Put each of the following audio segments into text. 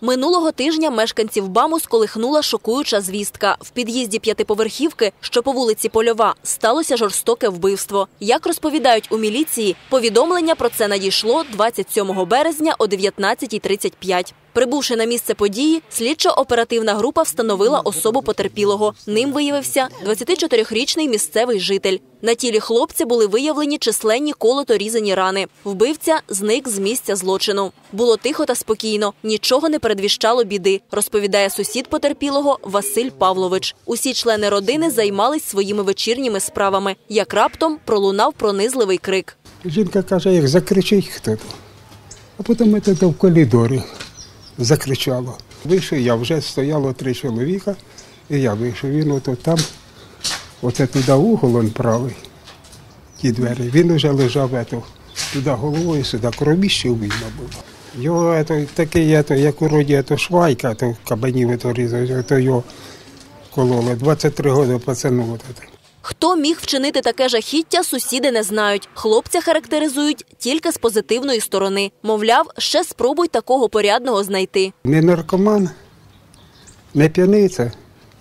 Минулого тижня мешканців БАМу сколихнула шокуюча звістка. В під'їзді п'ятиповерхівки, що по вулиці Польова, сталося жорстоке вбивство. Як розповідають у міліції, повідомлення про це надійшло 27 березня о 19.35. Прибувши на місце події, слідчо-оперативна група встановила особу потерпілого. Ним виявився 24-річний місцевий житель. На тілі хлопця були виявлені численні колото-різані рани. Вбивця зник з місця злочину. Було тихо та спокійно, нічого не передвіщало біди, розповідає сусід потерпілого Василь Павлович. Усі члени родини займались своїми вечірніми справами. Як раптом пролунав пронизливий крик. Жінка каже, як закричить хто-то. А потім це в коридорі закричало. Вийшов я, вже стояло три чоловіка, і я вийшов. Він ото там, оце туди угол он правий, ті двері. Він вже лежав ето, туди головою, сюди кровіще видно було. Його ето, такий, ето, як у роді ето, швайка, то кабанів ето різав, то його кололи. 23 роки пацану. Ето. Хто міг вчинити таке жахіття, сусіди не знають. Хлопця характеризують тільки з позитивної сторони. Мовляв, ще спробуй такого порядного знайти. Не наркоман, не п'яниця.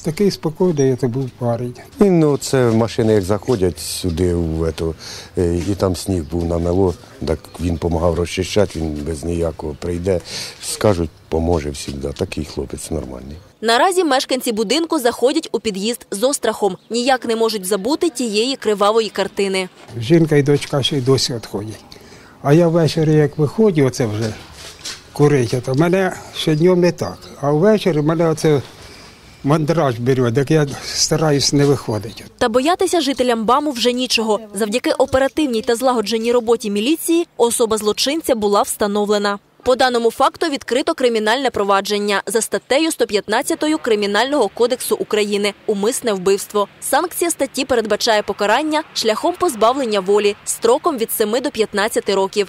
Такий спокійний це був парень. І, ну, це машини як заходять сюди, в ету, е, і там сніг був намело, так він допомагав розчищати, він без ніякого прийде. Скажуть, поможе завжди. Такий хлопець нормальний. Наразі мешканці будинку заходять у під'їзд з острахом. Ніяк не можуть забути тієї кривавої картини. Жінка і дочка ще й досі відходять. А я ввечері, як виходжу, оце вже курити, то мене ще днем не так. А ввечері мене оце мандраж бере, так я стараюсь не виходити. Та боятися жителям БАМу вже нічого. Завдяки оперативній та злагодженій роботі міліції особа злочинця була встановлена. По даному факту відкрито кримінальне провадження за статтею 115 Кримінального кодексу України умисне вбивство. Санкція статті передбачає покарання шляхом позбавлення волі строком від 7 до 15 років.